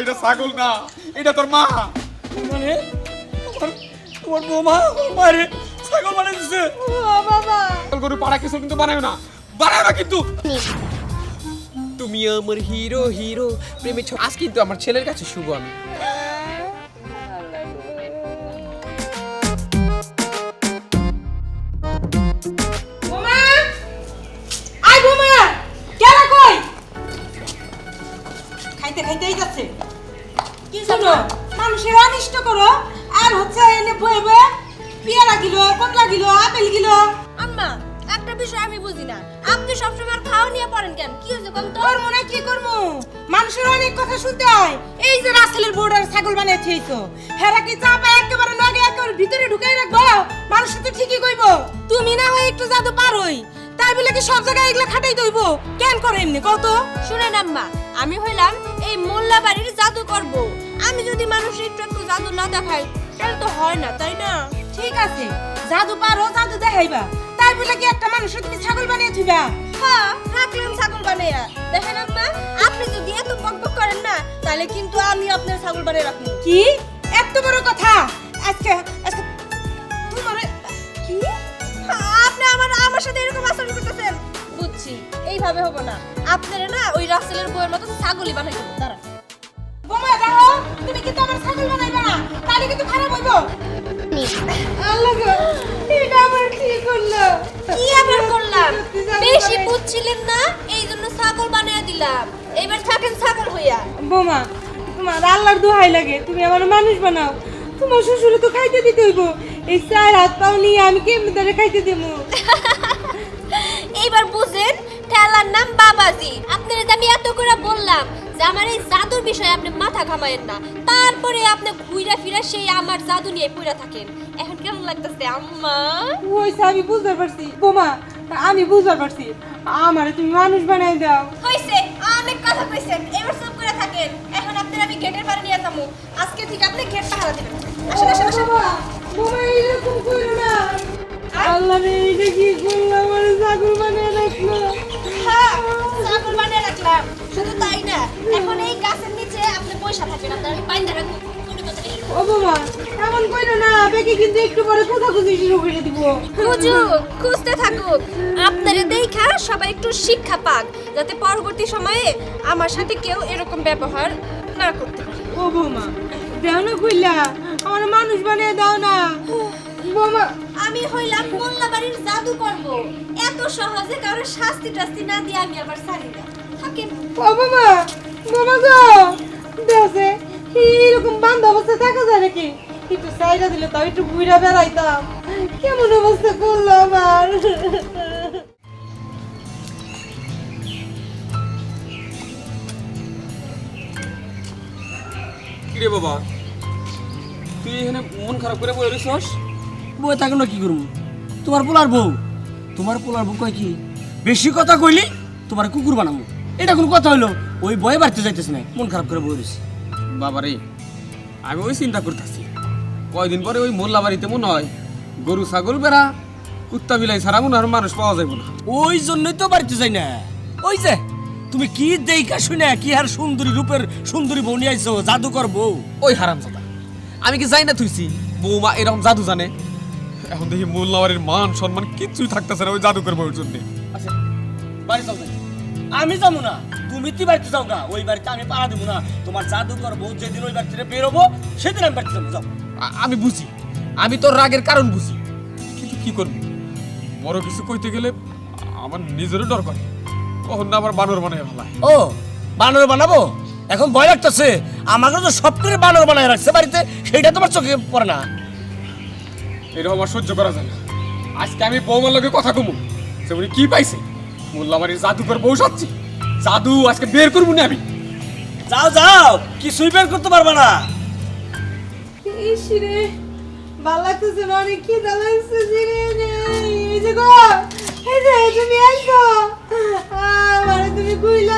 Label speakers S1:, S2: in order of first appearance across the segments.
S1: এটা
S2: ছাগল না এটা তোর মা।
S3: মানে তোমার তোমার বৌমা মারে ছাগল বানিয়ে দিছে।
S1: বাবা।
S2: গরু পাড়া কিছু কিন্তু বানায় না বানায় না কিন্তু।
S3: তুমি আমার হিরো হিরো প্রেমে আজ কিন্তু আমার ছেলের কাছে শুভ আমি।
S1: খাইতে খাইতেই যাচ্ছে। কি শোনো মানুষের অনিষ্ট করো। আর হচ্ছে এনে বয়ে বয়ে পেয়ারা কিলো কতলা কিলো আপেল কিলো
S4: আম্মা একটা বিষয় আমি বুঝি না। আপনি সবসময় খাওয়া নিয়ে পড়েন কেন? কি হয়েছে কোন
S1: তোর মনে কি করব মানুষের অনেক কথা শুনতে হয়। এই যে রাসেলের বোর্ডার ছাগল বানিয়ে থইছো হেরা কি চাপা একেবারে লগে একেবারে ভিতরে ঢুকাই রাখব? মানুষ তো ঠিকই কইব। তুমি না হয় একটু জাদু পারোই। তাই বলে কি সব জায়গায় এগুলা খাটাই দইব? কেন করে এমনি? কত
S4: শুনেন আম্মা আমি হইলাম এই মোল্লা বাড়ির জাদু করব আমি যদি মানুষের একটু একটু জাদু না দেখাই তাহলে তো হয় না তাই না?
S1: ঠিক আছে জাদু পারো জাদু দেখাইবা। তাই বলে কি একটা মানুষ তুমি ছাগল বানিয়ে থইবা?
S4: হ্যাঁ রাখলাম ছাগল বানাইয়া। দেখেন আম্মা আপনি যদি এত বকবক করেন না তাহলে কিন্তু আমি আপনার ছাগল বানিয়ে রাখব।
S1: কি? এত বড় কথা? আজকে আজকে তোমার কি?
S4: আপনি আমার আমার সাথে এরকম আচরণ করতেছেন? বুঝছি এইভাবে হব না। আপনারা না ওই রাসেলের বইয়ের মতো ছাগলই বানাই দেবো। দাঁড়া।
S1: বোমা তুমি কিন্তু আমার ছাগল বানাইবা না। তাহলে কিন্তু খারাপ হইব। আল্লাহ গো এটা আবার কি করল?
S4: কি আবার করলাম? বেশি বুঝছিলেন না এই জন্য ছাগল বানিয়ে দিলাম। এবার থাকেন ছাগল হইয়া।
S1: বোমা তোমার আল্লাহর দোহাই লাগে। তুমি আমার মানুষ বানাও। তোমার শ্বশুরে তো খাইতে দিতে হইব। এই চার হাত পাও নিয়ে আমি কেমনি তারে খাইতে দেবো?
S4: এইবার বুঝেন ঠেলার নাম বাবাজি। আপনারা যে আমি এত করে বললাম যে আমার এই জাদুর বিষয়ে আপনি মাথা ঘামায়েন না তারপরে আপনি ঘুইরা ফিরা সেই আমার জাদু নিয়ে পড়ে থাকেন। এখন কেমন লাগতেছে আম্মা?
S1: হইছে আমি বুঝতে পারছি। বোমা আমি বুঝতে পারছি। আমারে তুমি মানুষ বানাই দাও।
S4: হইছে অনেক কথা কইছেন এবার চুপ করে থাকেন। এখন আপনার আমি গেটের পারে নিয়ে যাব। আজকে থেকে আপনি গেট পাহারা দিবেন। আসেন আসেন আসেন।
S1: বোমা এরকম করো না। আল্লাহ রে এটা কি করল? আমার ছাগল বানিয়ে রাখল।
S4: হ্যাঁ ছাগল বানিয়ে রাখলাম। শুধু তাই না এখন এই গাছের নিচে আপনি পয়সা থাকবেন আপনার আমি বাইন্দা রাখব
S1: ও বাবা এমন কইরো না বেকে কিন্তু একটু পরে কথা খুঁজি শুরু করে দিব।
S4: খুঁজতে থাকুক আপনারা দেখা সবাই একটু শিক্ষা পাক যাতে পরবর্তী সময়ে আমার সাথে কেউ এরকম ব্যবহার না করতে পারে।
S1: ও বৌমা দেও না কইলা আমার মানুষ বানিয়ে দাও না। বৌমা
S4: আমি হইলাম মোল্লা বাড়ির জাদু করব এত সহজে কারোর শাস্তি টাস্তি না দিয়ে আমি আবার ছাড়ি না থাকেন।
S1: ও বাবা বাবা গো দেশে এরকম বান্ধব অবস্থা থাকা যায় নাকি? একটু সাইডা দিলে তাও একটু ঘুরা বেড়াইতাম। কেমন অবস্থা করল আমার?
S3: কিরে বাবা তুই এখানে মন খারাপ করে বলে রইছস
S5: থাকো না কি করব? তোমার পোলার বউ। তোমার পোলার বউ কয় কি বেশি কথা কইলি তোমার কুকুর বানাবো এটা কোন কথা হইল। ওই বয়ে বাড়তে যাইতেছে না মন খারাপ করে বই রয়েছে
S3: বাবা রে আমি ওই চিন্তা করতেছি। কয়দিন পরে ওই মোল্লা বাড়িতে মনে হয় গরু ছাগল বেড়া কুত্তা বিলাই ছাড়া মনে হয় আর মানুষ পাওয়া যাবে না।
S5: ওই জন্যই তো বাড়িতে যাই না। ওই যে তুমি কি দেইকা শুনে কি আর সুন্দরী রূপের সুন্দরী বউ নিয়ে আইছো জাদুকর বউ?
S3: ওই হারাম জাদা আমি কি যাই না তুইছি বৌমা এরকম জাদু জানে।
S2: এখন দেখি মোল্লাবাড়ির মান সম্মান কিচ্ছুই থাকতেছে না ওই জাদুকর বউর জন্য।
S5: আচ্ছা বাড়ি যাও যাই। আমি যাব না তুমি তুই বাড়িতে যাও না ওই বাড়িতে আমি পাড়া দেবো না। তোমার জাদুকর বউ যেদিন ওই বাড়ি থেকে বেরোবো সেদিন আমি বাড়িতে যাব যাও।
S3: আমি বুঝি। আমি তোর রাগের কারণ বুঝি।
S2: কিন্তু কি করবি? বড় কিছু কইতে গেলে আমার নিজেরও ডর করে। কখন না আবার বানর বানায় ভালায়।
S5: ও বানর বানাবো? এখন ভয় লাগতেছে। আমাকে তো সব করে বানর বানায় রাখছে বাড়িতে সেইটা তোমার চোখে পড়ে না।
S2: এরকম আমার সহ্য করা যায় না। আজকে আমি বৌমার লোকে কথা কমু। সে উনি কি পাইছে? মোল্লাবাড়ির জাদুকর বউ সাচ্ছি জাদু আজকে বের করব না আমি।
S5: যাও যাও কিছুই বের করতে পারবে না।
S1: ভালো লাগতেছে না অনেক কি এই যে গো এই যে তুমি আসো। আমারে তুমি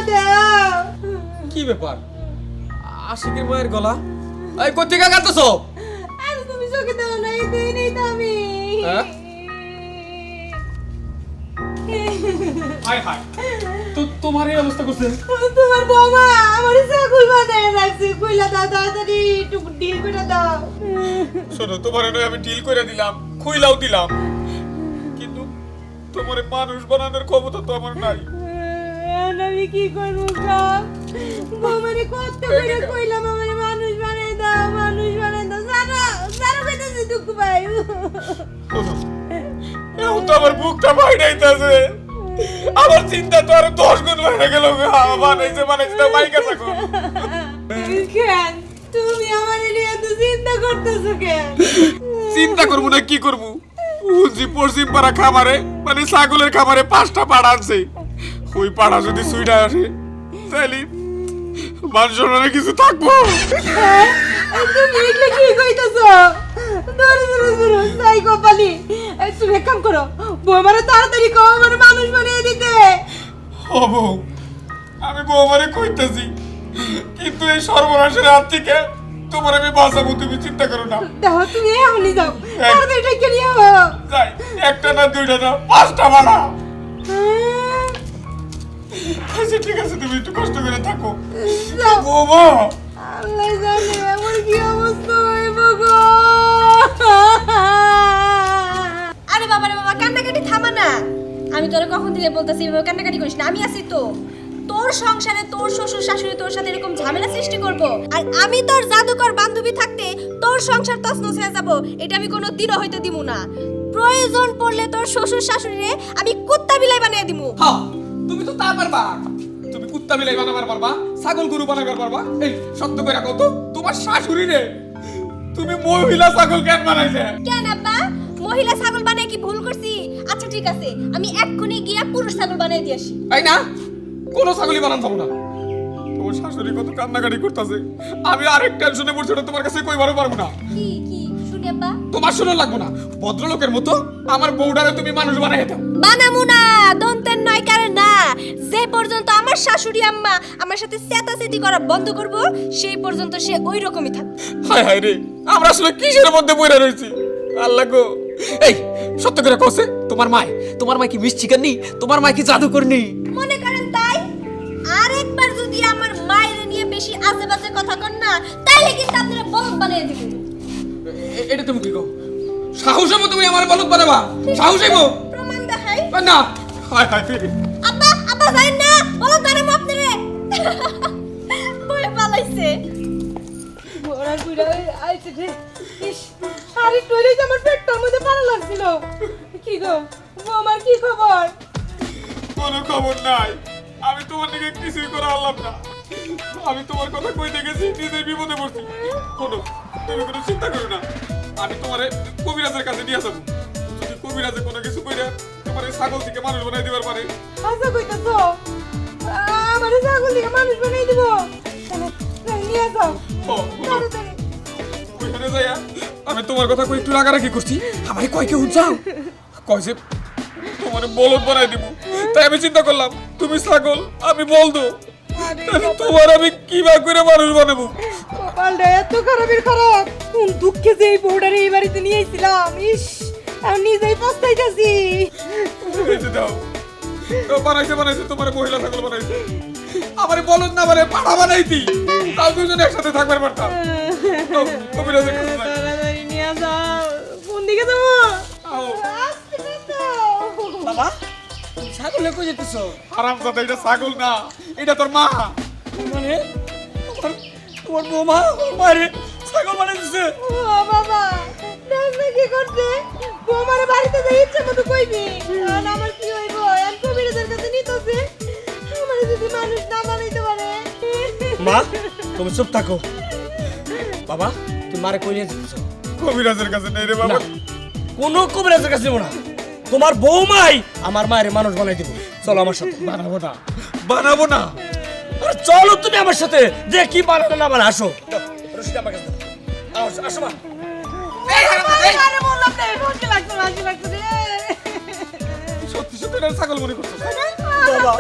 S1: দাও।
S3: কি ব্যাপার? আশিকের মায়ের গলা? এই কোথেকে
S1: তুমি চোখে দাও না এই দেই নেই তো আমি
S2: তো তোমার এই অবস্থা করছে?
S1: তোমার বৌমা আমার ছাগল বানায় রাখছে কইলা দাও তাড়াতাড়ি একটু ডিল করে দাও।
S2: শোনো তোমার নয় আমি ডিল করে দিলাম খুইলাও দিলাম। কিন্তু তোমার মানুষ বানানোর ক্ষমতা তো আমার নাই।
S1: আমি কি করব বৌমারে কত করে কইলাম আমার মানুষ বানাই দাও মানুষ বানাই দুঃখ পাই।
S2: এখন তো আমার বুকটা বাইরাইতেছে আমার চিন্তা তো আরও দশ গুণ বেড়ে গেল বানাইছে বানাইছে তো মাইকা থাকো।
S1: কেন? তুমি আমার নিয়ে এত চিন্তা করতেছো কেন?
S2: চিন্তা করব না কি করব? উজি পশ্চিম পাড়া খামারে মানে ছাগলের খামারে পাঁচটা পাড়া আছে ওই পাড়া যদি সুইটা আসে তাহলে মানুষের মনে কিছু থাকব।
S1: হ্যাঁ? তুমি এগুলো কি কইতেছো? ধরো ধরো ধরো। তাই কপালি। তুমি এক কাম করো। বৌমারে তাড়াতাড়ি কও আমার মানুষ বানিয়ে দিতে।
S2: ও বউ আমি বৌমারে কইতেছি কিন্তু এই সর্বনাশের হাত থেকে তোমার আমি বাঁচাবো তুমি চিন্তা করো না।
S1: দেখো তুমি এখনই যাও। তাড়াতাড়ি ডেকে নিয়ে
S2: যাই একটা না দুইটা না পাঁচটা বানা। আচ্ছা ঠিক আছে তুমি একটু কষ্ট করে থাকো। বৌমা!
S4: আমি তোরে কখন থেকে বলতেছি এভাবে কান্নাকাটি করিস না আমি আছি তো। তোর সংসারে তোর শ্বশুর শাশুড়ি তোর সাথে এরকম ঝামেলা সৃষ্টি করব আর আমি তোর জাদুকর বান্ধবী থাকতে তোর সংসার তছনছ হয়ে যাব এটা আমি কোনো দিনও হইতে দিব না। প্রয়োজন পড়লে তোর শ্বশুর শাশুড়িরে আমি কুত্তা বিলাই বানিয়ে দিমু।
S2: হ্যাঁ তুমি তো তা পারবা। তুমি কুত্তা বিলাই বানাবার পারবা ছাগল গরু বানাবার পারবা। এই সত্য করে কত তোমার শাশুড়ি রে তুমি মহিলা ছাগল কেন বানাইছে
S4: কেন আব্বা? মহিলা ছাগল বানিয়ে কি ভুল করছি? আচ্ছা ঠিক আছে। আমি এক্ষুনি গিয়া পুরুষ ছাগল বানিয়ে দিয়ে আসি।
S2: তাই না কোনো ছাগলই বানান যাব না। তোমার শাশুড়ি কত কান্নাকাটি করতেছে। আমি আরেক টেনশনে পড়ছি ওটা তোমার কাছে কই কইবারও পারব না।
S4: কি কি? শুনি আব্বা।
S2: তোমার শুনো লাগবো না। ভদ্রলোকের মতো আমার বউডারে তুমি মানুষ বানাই দাও।
S4: বানামু না দন্তের নয় কারে না। যে পর্যন্ত আমার শাশুড়ি আম্মা আমার সাথে চেতাচেতি করা বন্ধ করব সেই পর্যন্ত সে ওই রকমই থাকবে
S2: হায় হায় রে আমরা আসলে কিসের মধ্যে পড়ে রয়েছি? আল্লাহ গো। এই সত্য করে কসে তোমার মায় তোমার মায় কি মিষ্টি কান্নি? তোমার মায় কি জাদু করনি?
S4: মনে করেন তাই? আরেকবার যদি আমার মায়ের নিয়ে বেশি বাজে কথা কন না তাইলে কিন্তু আপনারা বলদ বানিয়ে দিবেন।
S2: এটা তুমি কি কো সাহস হব তুমি আমার বলদ বানাবা? সাহস হইবো?
S4: প্রমাণ দেখাই।
S2: না। হায় হায়।
S4: আব্বা আব্বা যাইন না বলদ বানাবো আপনারে। ভয় পালাইছে
S1: ওরা বুড়া আইছে রে ইস আরে টইলে আমার পালা লাগছিল। কি গো? বৌমার কি খবর?
S2: কোনো খবর নাই। আমি তোমার দিকে কিছুই করে আনলাম না। আমি তোমার কথা কইতে গেছি নিজের বিপদে পড়ছি। শোনো তুমি কোনো চিন্তা করো না। আমি তোমার কবিরাজের কাছে নিয়ে যাব। যদি কবিরাজে কোনো কিছু কইরা তোমার এই ছাগল থেকে মানুষ বানাই দিবার পারে।
S1: আশা কইতাছো? আমার ছাগল দিকে মানুষ বানাই দিব। নিয়ে যাও।
S2: ওইখানে যাইয়া আমি তোমার কথা কই একটু রাগারাগি করছি। আমারে কয় কেউ যাও। কয় যে তোমার বলদ বানাই দিব। তাই আমি চিন্তা করলাম তুমি ছাগল আমি বলদো। তোমার আমি কিবা করে মানুষ বানাবো?
S1: কপালটা এত খারাপের খারাপ। কোন দুঃখে যে এই বউডারে এই বাড়িতে নিয়ে এসেছিলাম ইস আমি নিজেই পস্তাইতেছি।
S2: দাও বানাইছে বানাইছে তোমার মহিলা ছাগল বানাইছে। আমার বলদ না মানে পাড়া বানাইতি তাও দুজন একসাথে থাকবার পারতাম। তো, কবিরাজের কাছে যাই।
S1: তাড়াতাড়ি নিয়ে যাও। কোন দিকে যাব?
S2: আও,
S5: বাবা তুমি ছাগলে কই যেতেছো?
S2: হারামজাদা, এটা ছাগল না এটা তোর মা।
S5: মানে তোমার তোমার বৌমা আমার মারে ছাগল বানিয়ে দিছে।
S1: ও বাবা দেখ না কি করছে? বৌমারে বাড়িতে যাই ইচ্ছে মতো কইবি। আর আমার কি হইব? আর কবিরাজের কাছে নিতেছে। যদি মানুষ না বানাইতে পারে?
S5: মা তুমি চুপ থাকো। বাবা তুমি মারে কই নিয়ে যেতেছো?
S2: কবিরাজের কাছে নেই রে বাবা।
S5: কোনো কবিরাজের কাছে যাব না। তোমার বৌমাই আমার মায়ের মানুষ বানাই দিব। চলো আমার সাথে
S2: বানাবো না। বানাবো না।
S5: আরে চলো তুমি আমার সাথে দেখি বানানো না বানা আসো। রশিদ আমার কাছে মা।
S2: সত্যি সত্যি ছাগল মনে করছ
S5: বাবা।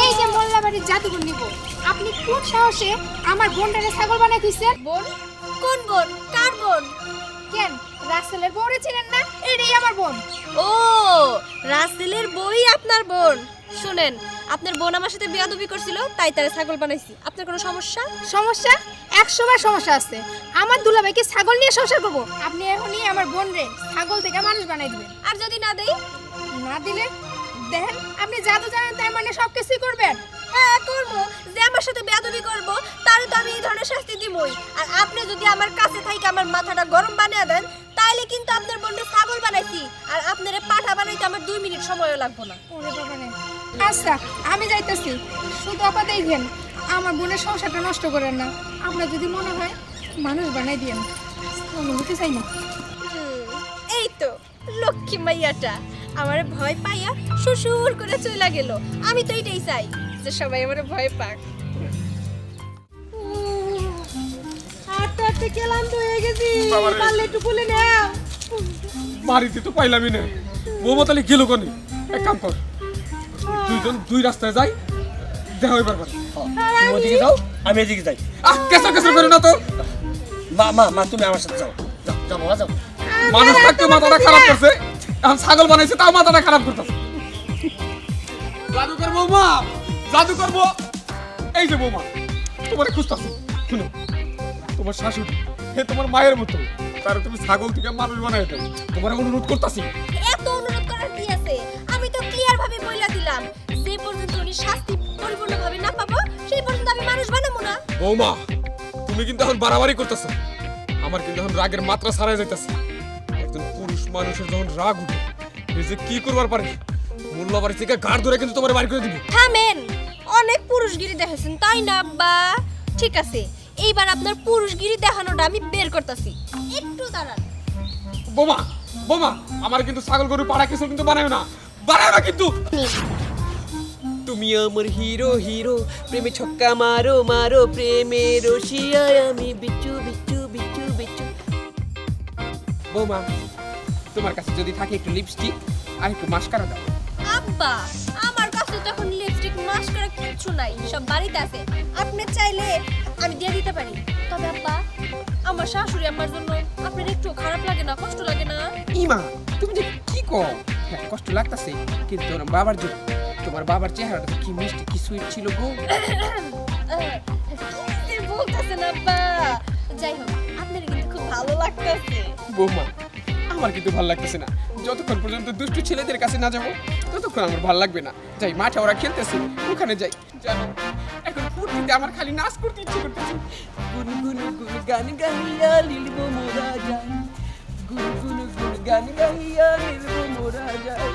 S1: এই যে মোল্লা
S6: বাড়ির জাদুগুর আপনি কোন সাহসে আমার বোনটারে ছাগল বানাই দিছেন
S4: বোন? কোন বোন? কার বোন?
S6: কেন? রাসেলের বউরে ছিলেন না? এটাই আমার বোন।
S4: ও রাসেলের বই আপনার বোন। শুনেন আপনার বোন আমার সাথে বিয়াদবি করছিল তাই তারে ছাগল বানাইছি। আপনার কোনো সমস্যা?
S6: সমস্যা? একশো বার সমস্যা আছে। আমার দুলা দুলাভাইকে ছাগল নিয়ে সংসার করব। আপনি এখনই আমার বোন রে ছাগল থেকে মানুষ বানাই দিবেন।
S4: আর যদি না দেই?
S6: না দিলে? দেখেন আপনি জাদু জানেন তাই মানে সব কিছুই করবেন।
S4: হ্যাঁ করব। যে আমার সাথে বেয়াদবি করব তারে তো আমি এই ধরনের শাস্তি দিবই। আর আপনি যদি আমার কাছে থাইকে আমার মাথাটা গরম বানিয়ে দেন তাহলে কিন্তু আপনার বোনকে ছাগল বানাইছি। আর আপনারে পাঠা বানাইতে আমার দুই মিনিট সময়ও লাগবে না।
S6: ওরে বাবা। আচ্ছা আমি যাইতেছি। শুধু আপা দেখবেন আমার বোনের সংসারটা নষ্ট করেন না। আপনার যদি মনে হয় মানুষ বানাই দিয়েন। অনুভূতি চাই না।
S4: এই তো লক্ষ্মী মাইয়াটা। আমার ভয় পাইয়া শ্বশুর করে চলে গেল। আমি তো এটাই চাই যে সবাই আমার ভয় পাক।
S1: হয়ে গেছি।
S2: বাবারে।
S1: পারলে একটু খুলে নাও।
S2: বাড়িতে তো পাইলামই না। বৌমা তাহলে গেল কনে? এক কাম কর। দুইজন দুই রাস্তায় যাই দেখা হইবার পারে।
S5: তুমি ওদিকে যাও। আমি এদিকে যাই।
S2: আহ কেসা কেসা করো না তো।
S5: মা মা মা তুমি আমার সাথে যাও। যাও যাও বাবা যাও।
S2: মানুষ থাকতে মাথাটা খারাপ করছে। এখন ছাগল বানাইছে তাও মাথাটা খারাপ করতেছে। জাদু করব মা জাদু করব এই যে বৌমা তোমার খুঁজতেছে। শুনো তোমার শাশুড়ি হে তোমার মায়ের মতো। তার তুমি ছাগল থেকে মানুষ বানাই তোমার অনুরোধ করতেছি।
S4: এত অনুরোধ করার কি আছে? আমি তো ক্লিয়ার ভাবে বইলা দিলাম। শাস্তি পরিপূর্ণভাবে না পাবো সেই পর্যন্ত আমি মানুষ বানাবো না।
S2: বৌমা তুমি কিন্তু এখন বাড়াবাড়ি করতেছো। আমার কিন্তু এখন রাগের মাত্রা ছাড়াই যাইতেছে। একজন পুরুষ মানুষের যখন রাগ উঠে সে যে কি করবার পারে? মূল্য বাড়ি থেকে গাড় ধরে কিন্তু তোমার বাড়ি করে দিব।
S4: থামেন অনেক পুরুষগিরি দেখেছেন তাই না আব্বা? ঠিক আছে এইবার আপনার পুরুষগিরি দেখানোটা আমি বের করতেছি। একটু দাঁড়ান।
S2: বোমা বোমা আমার কিন্তু ছাগল গরু পাড়া কিছু কিন্তু বানায় না। বানায় না কিন্তু!
S7: তুমি আমার হিরো হিরো প্রেমে ছক্কা মারো মারো প্রেমে রশিয়ায় আমি বিচু বিচু বিচু বিচু
S2: বৌমা তোমার কাছে যদি থাকে একটু লিপস্টিক আর একটু মাস্কারা দাও।
S4: আব্বা আমার কাছে তো এখন লিপস্টিক মাস্ক করা কিছু নাই সব বাড়িতে আছে। আপনি চাইলে আমি দিয়ে দিতে পারি। তবে আব্বা আমার শাশুড়ি আমার জন্য আপনার একটু খারাপ লাগে না কষ্ট লাগে না?
S8: ইমা তুমি যে কি কও? হ্যাঁ কষ্ট লাগতাছে কিন্তু বাবার জন্য তোমার বাবার চেহারাটা কি মিষ্টি কি সুইট ছিল গো?
S4: কি বলতেছেন আব্বা। যাই হোক আপনার কিন্তু খুব ভালো লাগতেছে।
S8: বৌমা আমার কিন্তু ভালো লাগতেছে না। যতক্ষণ পর্যন্ত দুষ্টু ছেলেদের কাছে না যাব ততক্ষণ আমার ভালো লাগবে না। যাই মাঠে ওরা খেলতেছে ওখানে যাই। জানো এখন ফুর্তিতে আমার খালি নাচ করতে ইচ্ছে করতেছে।
S7: গুন গুন গুন গান গাইয়া লিলব মোরা যায়। গুন গুন গুন গান গাইয়া লিলব মোরা যায়।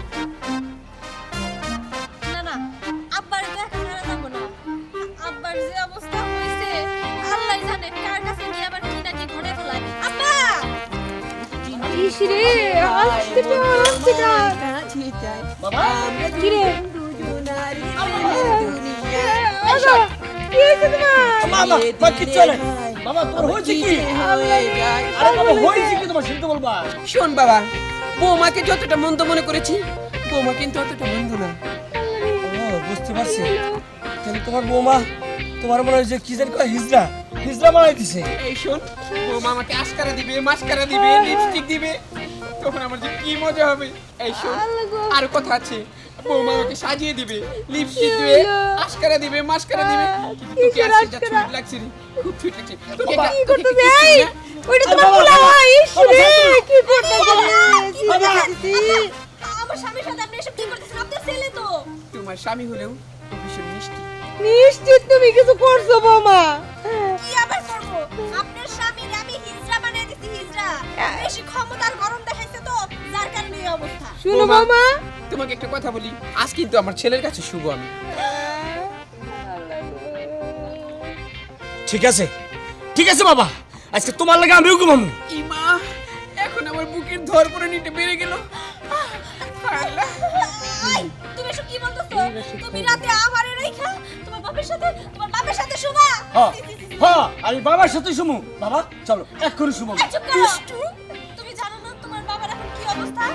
S4: না
S5: বাবা।
S7: আমরা
S1: কি রে?
S7: দুজনারি
S1: কি হয়েছে তোমার?
S5: মা মা মা কি চলে? বাবা তোর হয়েছে কি? আরে বাবা হয়েছে কি তোমার শুনতে বলবা।
S8: শোন বাবা বৌমাকে যতটা মন্দ মনে করেছি বৌমা কিন্তু অতটা মন্দ না
S5: ও বুঝতে পারছি। তাহলে তোমার বৌমা তোমার মনে হয় যে কি জানি কয় হিজড়া? হিজড়া বানাই দিছে।
S8: এই শোন বৌমা আমাকে আস্কারা দিবে মাস্কারা দিবে লিপস্টিক দিবে তখন আমার যে কি মজা হবে। এই শোন আর কথা আছে বৌমা আমাকে সাজিয়ে দিবে লিপস্টিক দিবে আশকারা দিবে মাস্কারা দিবে। তোকে আজকে যা সুইট লাগছে রে খুব সুইট লাগছে। তোকে
S1: কি করতেছে?
S8: একটা
S1: এই ওইটা তোমার পোলা
S5: বাবা,
S1: ইসরে কি করতেছে
S5: বাবা।
S4: আমার স্বামীর সাথে আপনি এসব কি করতেছেন? আপনার ছেলে তো।
S8: তোমার স্বামী হলেও ও ভীষণ মিষ্টি।
S1: নিশ্চিত তুমি কিছু করছ বৌমা।
S4: আপনার স্বামীর আমি হিজড়া বানিয়ে দিছি হিজড়া। বেশি ক্ষমতার গরম দেখাইছে তো যার কারণে এই অবস্থা।
S1: শুনো।
S8: বৌমা তোমাকে একটা কথা বলি। আজ কিন্তু আমার ছেলের কাছে শুভ আমি।
S5: ঠিক আছে। ঠিক আছে বাবা। আজকে তোমার লাগে আমিও ঘুমাবো
S8: ইমা এখন আমার বুকের ধর পরে নিতে বেড়ে গেল।
S4: তুমি এসব কি বলতেছো? তুমি রাতে আমারে রেখা তোমার বাপের সাথে তোমার বাপের সাথে শুবা।
S5: হ্যাঁ আমি বাবার সাথে শুমু। বাবা চলো এক্ষুনি শুমু।
S4: তুমি জানো না তোমার বাবার এখন কি অবস্থা?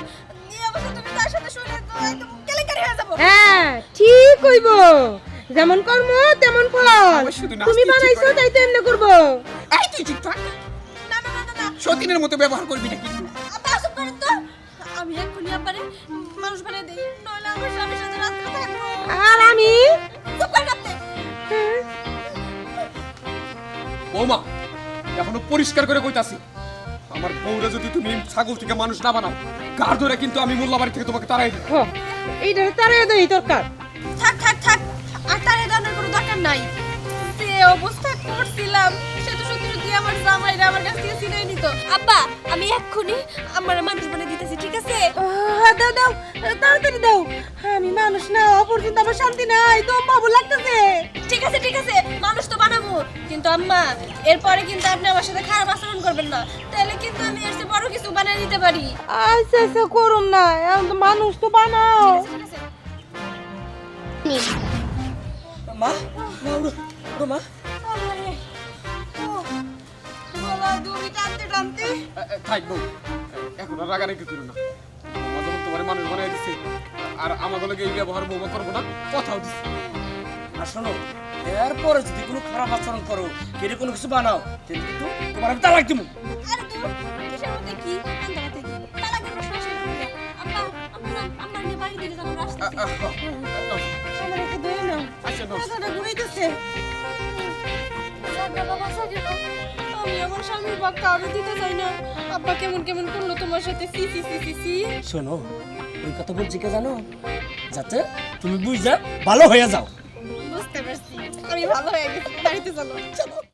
S4: এই অবস্থা তুমি তার সাথে শুলে তো একদম কেলেঙ্কারি হয়ে যাব।
S1: হ্যাঁ ঠিক কইব। যেমন কর্ম তেমন ফল। তুমি বানাইছো তাই তো এমনি করব।
S9: এই তুই চুপ থাক।
S4: না না না না না।
S9: সতীনের মতো ব্যবহার করবি না কিন্তু
S4: করেন তো। আমি এক্ষুনি মানুষ বানিয়ে দিই। নইলে আমার স্বামীর সাথে রাত্রে থাকব
S1: আর আমি
S2: বৌমা এখনও পরিষ্কার করে কইতাছি আমার বউরা যদি তুমি ছাগল থেকে মানুষ না বানাও কার ধরে কিন্তু আমি মোল্লাবাড়ি থেকে তোমাকে তাড়াই দিই
S1: হ এইটা তারে দেই দরকার।
S4: থাক থাক থাক আর তার এই কোনো দরকার নাই। যে অবস্থা করছিলাম সে তো সত্যি সত্যি আমার জামাইরা আমার কাছ থেকে ছিনাই নিত। আব্বা আমি এক্ষুনি আমার মানুষ বানিয়ে দিতেছি ঠিক আছে?
S1: আহ, দাও দাও তাড়াতাড়ি দাও। আমি মানুষ না অপরদিন আমার শান্তি নাই তো বাবু লাগতেছে।
S4: আম্মা এরপরে কিন্তু আপনি আমার সাথে খারাপ আচরণ করবেন না। তাহলে কিন্তু আমি এর চেয়ে বড় কিছু বানিয়ে দিতে পারি।
S1: আচ্ছা আচ্ছা করুম না। এখন তো মানুষ তো বানাও।
S5: মা মা উড়ো উড়ো মা।
S1: বাবা তুমি টানতে টানতে।
S2: থাক বউ। এখন আর করো না। বৌমা যখন তোমার মানুষ বানাই দিচ্ছে আর আমাদের লগে এই ব্যবহার বৌমা করব না কথাও দিচ্ছে
S5: আর শোনো এরপরে যদি কোনো খারাপ আচরণ করো কেটে কোনো কিছু বানাও তাহলে কিন্তু তোমার আমি তালাক দিব।
S2: আচ্ছা
S4: আমি আমার স্বামীর দিতে চাই না। আব্বা কেমন কেমন করল তোমার সাথে? সি সি সি সি সি।
S5: শোনো ওই কথা বলছি কে জানো? যাতে তুমি বুঝা ভালো হয়ে যাও।
S4: আমি ভালো হয়ে গেছি। বাড়িতে চলো। চলো